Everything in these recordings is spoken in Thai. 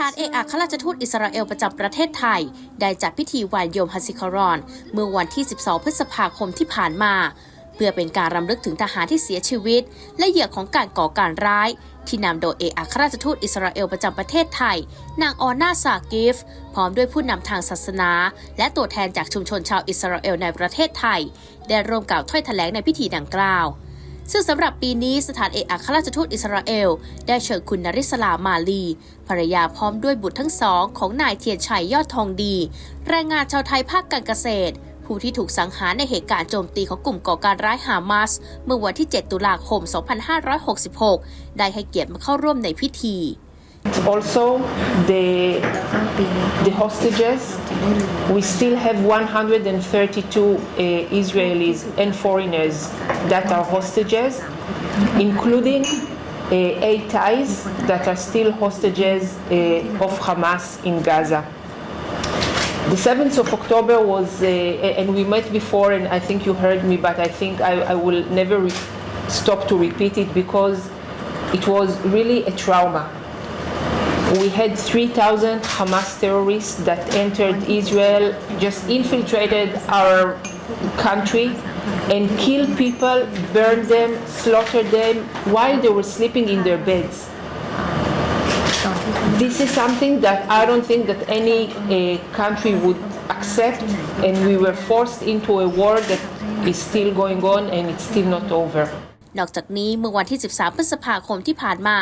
ถานเอกอัครราชทูตอิสราเอลประจำประเทศไทย ได้จัดพิธีวันโยมฮัสซิคารอน เมื่อวันที่ 12 พฤษภาคมที่ผ่านมา เพื่อเป็นการรำลึกถึงทหารที่เสียชีวิต และเหยื่อของการก่อการร้าย ที่นำโดยเอกอัครราชทูตอิสราเอลประจำประเทศไทย นางออนาซากิฟ พร้อมด้วยผู้นำทางศาสนา และตัวแทนจากชุมชนชาวอิสราเอลในประเทศไทย ได้ร่วมกล่าวถ้อยแถลงในพิธีดังกล่าวซึ่งสำหรับปีนี้สถานเอกอัครราชทูตอิสราเอล ได้เชิญคุณนริศลามาลี ภรรยาพร้อมด้วยบุตรทั้งสองของนายเทียนชัยยอดทองดี แรงงานชาวไทยภาคการเกษตร ผู้ที่ถูกสังหารในเหตุการณ์โจมตีของกลุ่มก่อการร้ายฮามาสเมื่อวันที่ 7 ตุลาคม 2566 ได้ให้เกียรติมาเข้าร่วมในพิธี Also, the, the hostages, we still have 132 uh, Israelis and foreigners that are hostages, including uh, eight Thais that are still hostages uh, of Hamas in Gaza. The 7th of October was, uh, and we met before, and I think you heard me, but I think I, I will never re- stop to repeat it because it was really a trauma. We had 3,000 Hamas terrorists that entered Israel, just infiltrated our country and killed people, burned them, slaughtered them while they were sleeping in their beds. This is something that I don't think that any uh, country would accept, and we were forced into a war that is still going on and it's still not over. นอกจากนี้เมื่อวันที่ 13 พฤษภาคมที่ผ่านมา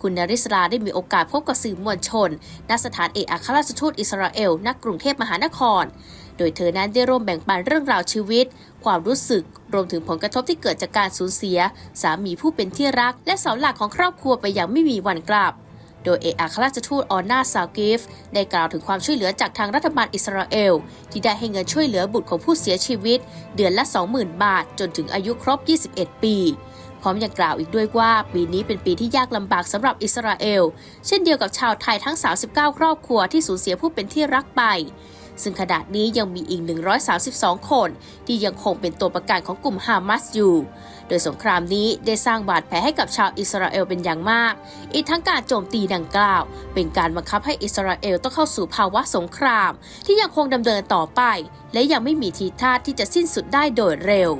คุณนริศราได้มีโอกาสพบกับสื่อมวลชน ณ สถานเอกอัครราชทูตอิสราเอล ณ กรุงเทพมหานคร โดยเธอนั้นได้ร่วมแบ่งปันเรื่องราวชีวิต ความรู้สึก รวมถึงผลกระทบที่เกิดจากการสูญเสีย สามีผู้เป็นที่รัก และเสาหลักของครอบครัวไปอย่างไม่มีวันกลับ โดยเอกอัครราชทูตออนาซากิฟได้กล่าวถึงความช่วยเหลือจากทางรัฐบาลอิสราเอล ที่ได้ให้เงินช่วยเหลือบุตรของผู้เสียชีวิต เดือนละ 20,000 บาท จนถึงอายุครบ 21 ปี พร้อมยังกล่าวอีกด้วยว่าปีนี้เป็นปีที่ยากลำบากสำหรับอิสราเอล เช่นเดียวกับชาวไทยทั้ง 39 ครอบครัวที่สูญเสียผู้เป็นที่รักไปซึ่งขณะนี้ยังมีอีก 132 คน ที่ยังคงเป็นตัวประกันของกลุ่มฮามาสอยู่ ดยสงครามนี้ได้สร้างบาดแผลให้กับชาวอิสราเอลเป็นอย่างมาก อีกทั้งการโจมตีดังกล่าว เป็นการบังคับให้อิสราเอลต้องเข้าสู่ภาวะสงคราม ที่ยังคงดำเนินต่อไป และยังไม่มีทีท่าที่จะสิ้นสุดได้โดยเร็ว